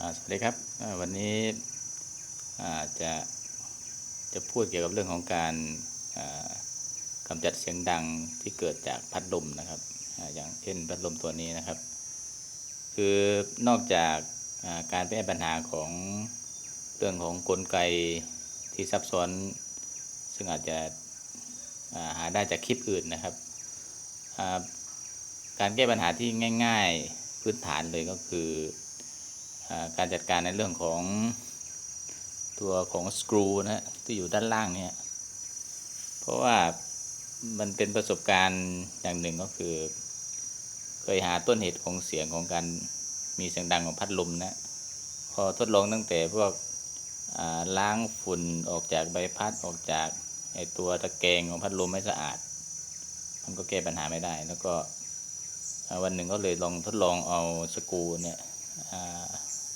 สวัสดีครับวันนี้จะจะพูดเกี่ยวกับเรื่องของการอ่ากำจัดเสียงดังที่เกิดจากพัดลมนะครับออย่างเช่นพัดลมตัวนี้นะครับ คือนอกจากการแก้ปัญหาของเรื่องของกลไกที่ซับซ้อน ซึ่งอาจจะหาได้จากคลิปอื่นนะครับ การแก้ปัญหาที่ง่าย ๆพื้นฐานเลยก็คือ การจัดการในเรื่องของตัวของสกรูนะฮะที่อยู่ด้านล่างเนี่ยเพราะว่ามันเป็นประสบการณ์อย่างหนึ่งก็คือ เคยหาต้นเหตุของเสียงของการมีเสียงดังของพัดลมนะพอทดลองตั้งแต่พวกล้างฝุ่นออกจากใบพัดออกจากไอตัวตะแกรงของพัดลมไม่สะอาด มันก็แก้ปัญหาไม่ได้ แล้วก็วันหนึ่งก็เลยลองทดลองเอาสกรูเนี่ย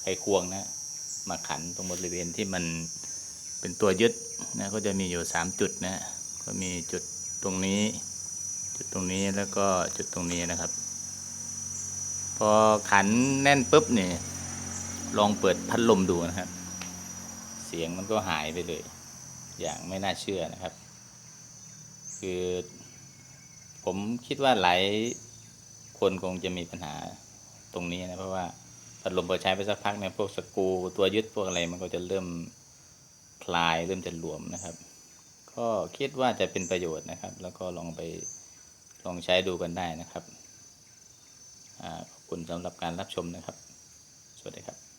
ไขควงนะ มาขันตรงบริเวณที่มันเป็นตัวยึดนะก็จะมีอยู่สามจุดนะ ก็มีจุดตรงนี้ จุดตรงนี้แล้วก็จุดตรงนี้นะครับ พอขันแน่นปุ๊บเนี่ยลองเปิดพัดลมดูนะครับ เสียงมันก็หายไปเลย อย่างไม่น่าเชื่อนะครับ คือผมคิดว่าหลายคนคงจะมีปัญหาตรงนี้นะเพราะว่า พัดลมพอใช้ไปสักพักเนี่ยพวกสกูตัวยึดพวกอะไรมันก็จะเริ่มคลายเริ่มจะหลวมนะครับ ก็คิดว่าจะเป็นประโยชน์นะครับ แล้วก็ลองไปลองใช้ดูกันได้นะครับอขอบคุณสำหรับการรับชมนะครับ สวัสดีครับ